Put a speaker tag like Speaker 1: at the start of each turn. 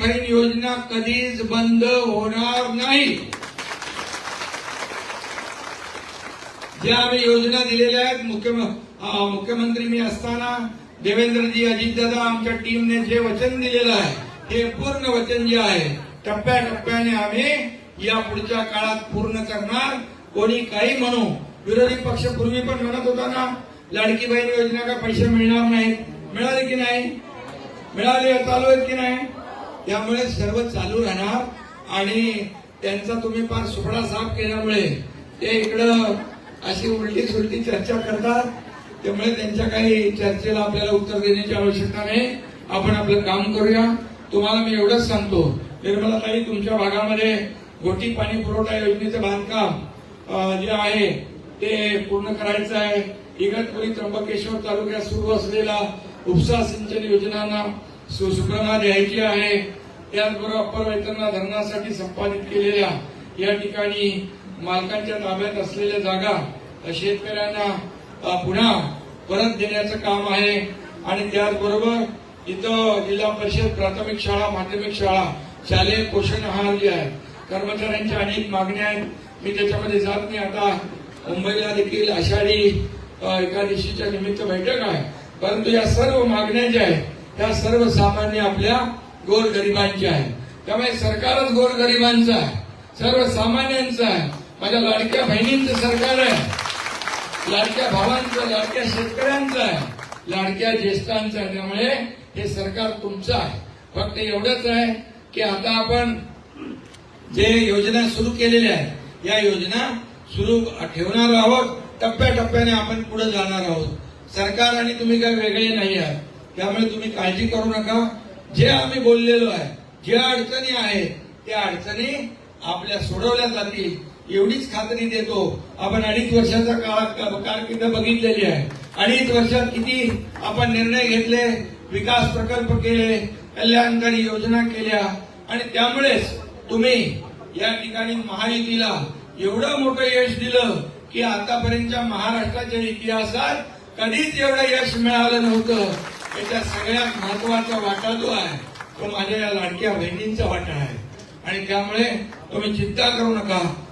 Speaker 1: बहीण योजना कधीच बंद होणार नाही. ज्या आम्ही योजना दिलेल्या आहेत मुख्यम- मुख्यमंत्री मी असताना देवेंद्रजी अजितदादा आमच्या टीमने जे वचन दिलेलं आहे हे पूर्ण वचन जे आहे टप्प्याटप्प्याने आम्ही या पुढच्या काळात पूर्ण करणार. कोणी काही म्हणू विरोधी पक्ष पूर्वी पण म्हणत होता ना लाडकी बहीण योजना का पैसे मिळणार नाहीत? मिळाले की नाही? मिळाले चालू आहेत की नाही? त्यामुळे सर्व चालू राहणार आणि त्यांचा तुम्ही फार सुपडा साफ केल्यामुळे ते इकडं अशी उलटी सुलटी चर्चा करतात. त्यामुळे त्यांच्या काही चर्चेला आपल्याला उत्तर देण्याची आवश्यकता नाही. आपण आपलं काम करूया. तुम्हाला मी एवढंच सांगतो. निर्मलाताई तुमच्या भागामध्ये गोटी पाणी पुरवठा योजनेचं बांधकाम जे आहे ते पूर्ण करायचं आहे. इगतपुरी त्र्यंबकेश्वर तालुक्यात सुरू असलेला उपसा सिंचन योजनांना सु- सुकांना द्यायची आहे. त्याचबरोबर अप्पर वेतनला धरणासाठी संपादित केलेल्या या ठिकाणी मालकांच्या ताब्यात असलेल्या जागा शेतकऱ्यांना पुन्हा परत देण्याचं काम आहे. आणि त्याचबरोबर इथं जिल्हा परिषद प्राथमिक शाळा माध्यमिक शाळा शालेय पोषण आहार जे आहे कर्मचाऱ्यांच्या अनेक मागण्या आहेत. मी त्याच्यामध्ये जात नाही. आता मुंबईला देखील आषाढी एकादशीच्या निमित्त बैठक आहे. परंतु या सर्व मागण्या ज्या आहेत त्या सर्वसामान्य आपल्या गोरगरिबांच्या आहेत. त्यामुळे सरकारच गोरगरिबांचं आहे. सर्वसामान्यांचं आहे. माझ्या लाडक्या बहिणींचं सरकार आहे. लाडक्या भावांचं लाडक्या शेतकऱ्यांचं आहे. लाडक्या ज्येष्ठांचं आहे. त्यामुळे हे सरकार तुमचं आहे. फक्त एवढंच आहे की आता आपण जे योजना सुरू केलेल्या आहेत या योजना सुरू ठेवणार आहोत. टप्प्याटप्प्याने आपण पुढे जाणार आहोत. सरकार आणि तुम्ही काही वेगळे नाही आहात. त्यामुळे तुम्ही काळजी करू नका. जे आम्ही बोललेलो आहे ज्या अडचणी आहेत त्या अडचणी आपल्या सोडवल्या जातील. एवढीच खात्री देतो. आपण अडीच वर्षाच्या काळात कारकिर्द बघितलेली आहे. अडीच वर्षात किती आपण निर्णय घेतले विकास प्रकल्प केले कल्याणकारी योजना केल्या. आणि त्यामुळेच तुम्ही या ठिकाणी महायुतीला एवढं मोठं यश दिलं की आतापर्यंतच्या महाराष्ट्राच्या इतिहासात कधीच एवढं यश मिळालं नव्हतं. याच्या सगळ्यात महत्त्वाचा वाटा जो आहे तो माझ्या या लाडक्या बहिणींचा वाटा आहे. आणि त्यामुळे तुम्ही चिंता करू नका.